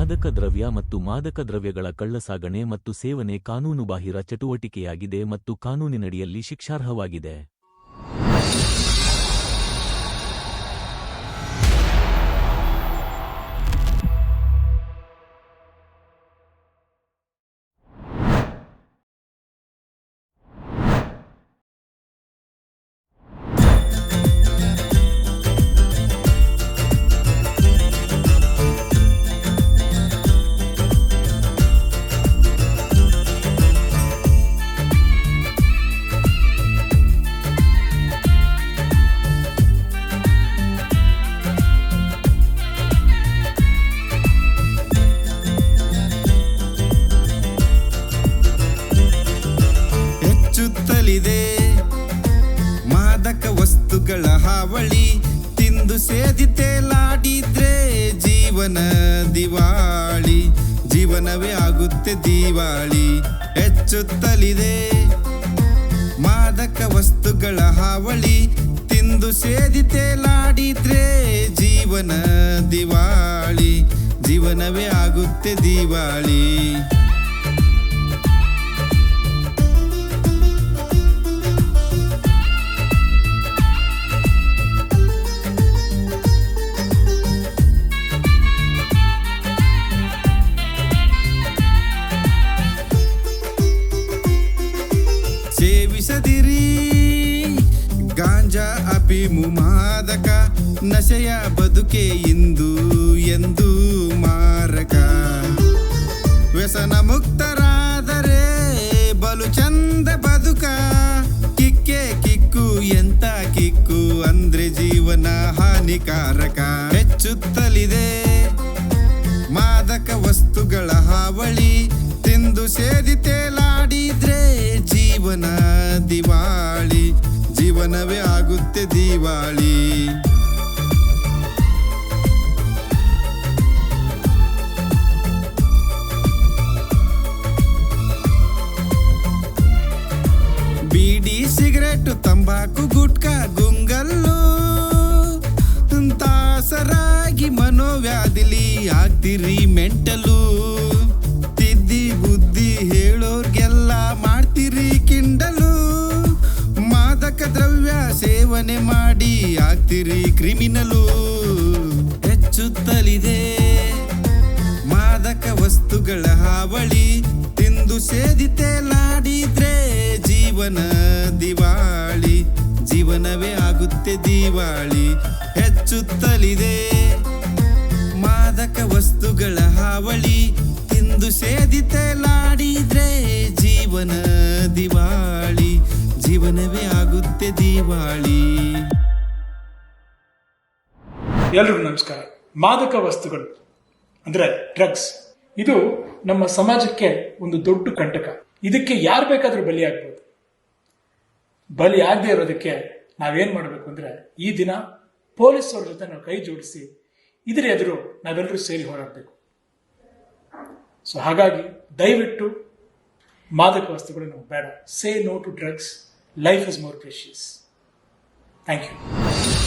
ಮಾದಕ ದ್ರವ್ಯ ಮತ್ತು ಮಾದಕ ದ್ರವ್ಯಗಳ ಕಳ್ಳಸಾಗಣೆ ಮತ್ತು ಸೇವನೆ ಕಾನೂನುಬಾಹಿರ ಚಟುವಟಿಕೆಯಾಗಿದೆ ಮತ್ತು ಕಾನೂನಿನಡಿಯಲ್ಲಿ ಶಿಕ್ಷಾರ್ಹವಾಗಿದೆ. ವಸ್ತುಗಳ ತಿಂದು ತಿಂದು ಸೇದಿತೇಲಾಡಿದ್ರೆ ಜೀವನ ದಿವಾಳಿ. ಜೀವನವೇ ಆಗುತ್ತೆ ದಿವಾಳಿ, ಹೆಚ್ಚುತ್ತಲಿದೆ. ಮಾದಕ ವಸ್ತುಗಳ ಹಾವಳಿ ತಿಂದು ಸೇದಿತೇಲಾಡಿದ್ರೆ ಜೀವನ ದಿವಾಳಿ. ಜೀವನವೇ ಆಗುತ್ತೆ ದಿವಾಳಿ. ಗಾಂಜಾ ಅಪಿಮು ಮಾದಕ ನಶೆಯ ಬದುಕೆ ಇಂದು ಎಂದು ಮಾರಕ. ವ್ಯಸನ ಮುಕ್ತರಾದರೆ ಬಲು ಚಂದ ಬದುಕ. ಕಿಕ್ಕೆ ಕಿಕ್ಕು, ಎಂತ ಕಿಕ್ಕು ಅಂದ್ರೆ ಜೀವನ ಹಾನಿಕಾರಕ. ಹೆಚ್ಚುತ್ತಲಿದೆ ಮಾದಕ ವಸ್ತುಗಳ ಹಾವಳಿ. ತಿಂದು ಸೇದಿ ತೇಲಾಡಿದ್ರೆ ಜೀವನ ದಿವಾಳಿ. ಜೀವನವೇ ಆಗುತ್ತೆ ದಿವಾಳಿ. ಬೀಡಿ ಸಿಗರೆಟ್ ತಂಬಾಕು ಗುಟ್ಕಾ ಗುಂಗಲ್ಲು. ತಾಸರಾಗಿ ಮನೋವ್ಯಾಧಿಲಿ ಆಗ್ತಿರಿ ಮೆಂಟಲು. ಸೇವನೆ ಮಾಡಿ ಆಗ್ತಿರಿ ಕ್ರಿಮಿನಲು. ಹೆಚ್ಚುತ್ತಲಿದೆ ಮಾದಕ ವಸ್ತುಗಳ ಹಾವಳಿ ತಿಂದು ಸೇದಿತೆ ಲಾಡಿದ್ರೆ ಜೀವನ ದಿವಾಳಿ. ಜೀವನವೇ ಆಗುತ್ತೆ ದಿವಾಳಿ. ಹೆಚ್ಚುತ್ತಲಿದೆ ಮಾದಕ ವಸ್ತುಗಳ ಹಾವಳಿ ತಿಂದು ಸೇದಿತೇಲಾಡಿದ್ರೆ ಜೀವನ ದಿವಾಳಿ. ಜೀವನವೇ ಆಗುತ್ತೆ ದಿವಾಳಿ. ಎಲ್ರಿಗೂ ನಮಸ್ಕಾರ. ಮಾದಕ ವಸ್ತುಗಳು, ಅಂದ್ರೆ ಡ್ರಗ್ಸ್ ಇದು ನಮ್ಮ ಸಮಾಜಕ್ಕೆ ಒಂದು ದೊಡ್ಡ ಕಂಟಕ. ಇದಕ್ಕೆ ಯಾರು ಬೇಕಾದ್ರೂ ಬಲಿಯಾಗ್ಬೋದು ಬಲಿ ಆಗದೆ ಇರೋದಕ್ಕೆ ನಾವೇನ್ ಮಾಡಬೇಕು ಅಂದ್ರೆ, ಈ ದಿನ ಪೊಲೀಸ್ ಅವ್ರ ಜೊತೆ ನಾವು ಕೈ ಜೋಡಿಸಿ, ಇದರ ಎದುರು ನಾವೆಲ್ಲರೂ ಸೇರಿ ಹೋರಾಡಬೇಕು. ಸೊ ಹಾಗಾಗಿ ದಯವಿಟ್ಟು ಮಾದಕ ವಸ್ತುಗಳನ್ನು ಬೇಡ. Say no to drugs life is more precious. Thank you.